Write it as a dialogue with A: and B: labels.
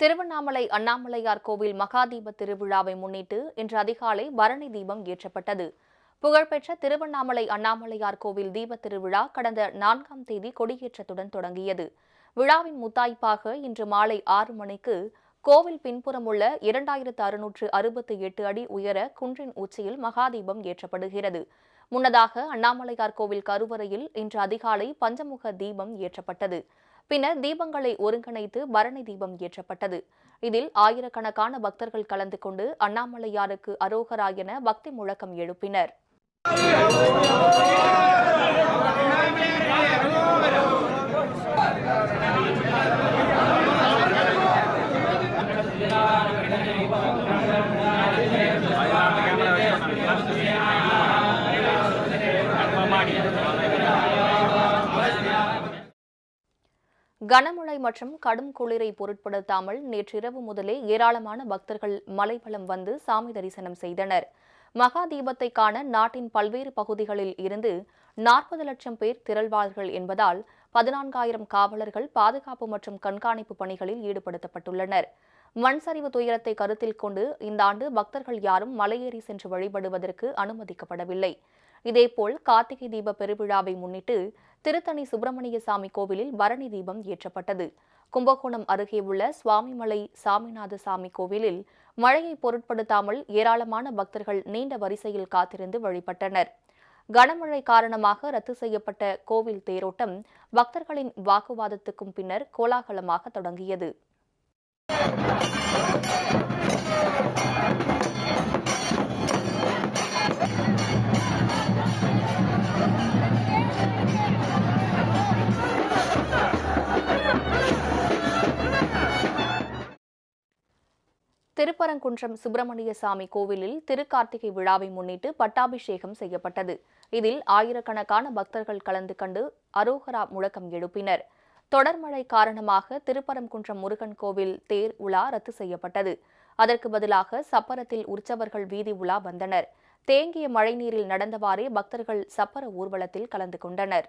A: திருவண்ணாமலை அண்ணாமலையார் கோவில் மகாதீப திருவிழாவை முன்னிட்டு இன்று அதிகாலை பரணி தீபம் ஏற்றப்பட்டது. புகழ்பெற்ற திருவண்ணாமலை அண்ணாமலையார் கோவில் தீப திருவிழா கடந்த நான்காம் தேதி கொடியேற்றத்துடன் தொடங்கியது. விழாவின் முத்தாய்ப்பாக இன்று மாலை ஆறு மணிக்கு கோவில் பின்புறம் உள்ள இரண்டாயிரத்து அறுநூற்று அறுபத்தி எட்டு அடி உயர குன்றின் உச்சியில் மகாதீபம் ஏற்றப்படுகிறது. முன்னதாக அண்ணாமலையார் கோவில் கருவறையில் இன்று அதிகாலை பஞ்சமுக தீபம் ஏற்றப்பட்டது. பின்னர் தீபங்களை ஒருங்கிணைத்து பரணி தீபம் ஏற்றப்பட்டது. இதில் ஆயிரக்கணக்கான பக்தர்கள் கலந்து கொண்டு அண்ணாமலையாருக்கு அரோகரா என பக்தி முழக்கம் எழுப்பினர். கனமழை மற்றும் கடும் குளிரை பொருட்படுத்தாமல் நேற்றிரவு முதலே ஏராளமான பக்தர்கள் மலைவலம் வந்து சாமி தரிசனம் செய்தனர். மகா தீபத்தை காண நாட்டின் பல்வேறு பகுதிகளில் இருந்து நாற்பது லட்சம் பேர் திரள்வார்கள் என்பதால் பதினான்காயிரம் காவலர்கள் பாதுகாப்பு மற்றும் கண்காணிப்பு பணிகளில் ஈடுபடுத்தப்பட்டுள்ளனர். மண் சரிவு துயரத்தை கருத்தில் கொண்டு இந்த ஆண்டு பக்தர்கள் யாரும் மலையேறி சென்று வழிபடுவதற்கு அனுமதிக்கப்படவில்லை. இதேபோல் கார்த்திகை தீப பெருவிழாவை முன்னிட்டு திருத்தணி சுப்பிரமணிய சாமி கோவிலில் பரணி தீபம் ஏற்றப்பட்டது. கும்பகோணம் அருகே உள்ள சுவாமிமலை சாமிநாத சாமி கோவிலில் மழையை பொருட்படுத்தாமல் ஏராளமான பக்தர்கள் நீண்ட வரிசையில் காத்திருந்து வழிபட்டனர். கனமழை காரணமாக ரத்து செய்யப்பட்ட கோவில் தேரோட்டம் பக்தர்களின் வாக்குவாதத்துக்கும் பின்னர் கோலாகலமாக தொடங்கியது. திருப்பரங்குன்றம் சுப்பிரமணிய சாமி கோவிலில் திருக்கார்த்திகை விழாவை முன்னிட்டு பட்டாபிஷேகம் செய்யப்பட்டது. இதில் ஆயிரக்கணக்கான பக்தர்கள் கலந்து கண்டு அரோகரா முழக்கம் எழுப்பினர். தொடர் மழை காரணமாக திருப்பரங்குன்றம் முருகன் கோவில் தேர் உலா ரத்து செய்யப்பட்டது. அதற்கு பதிலாக சப்பரத்தில் உற்சவர்கள் வீதி உலா வந்தனர். தேங்கிய மழைநீரில் நடந்தவாறே பக்தர்கள் சப்பர ஊர்வலத்தில் கலந்து கொண்டனர்.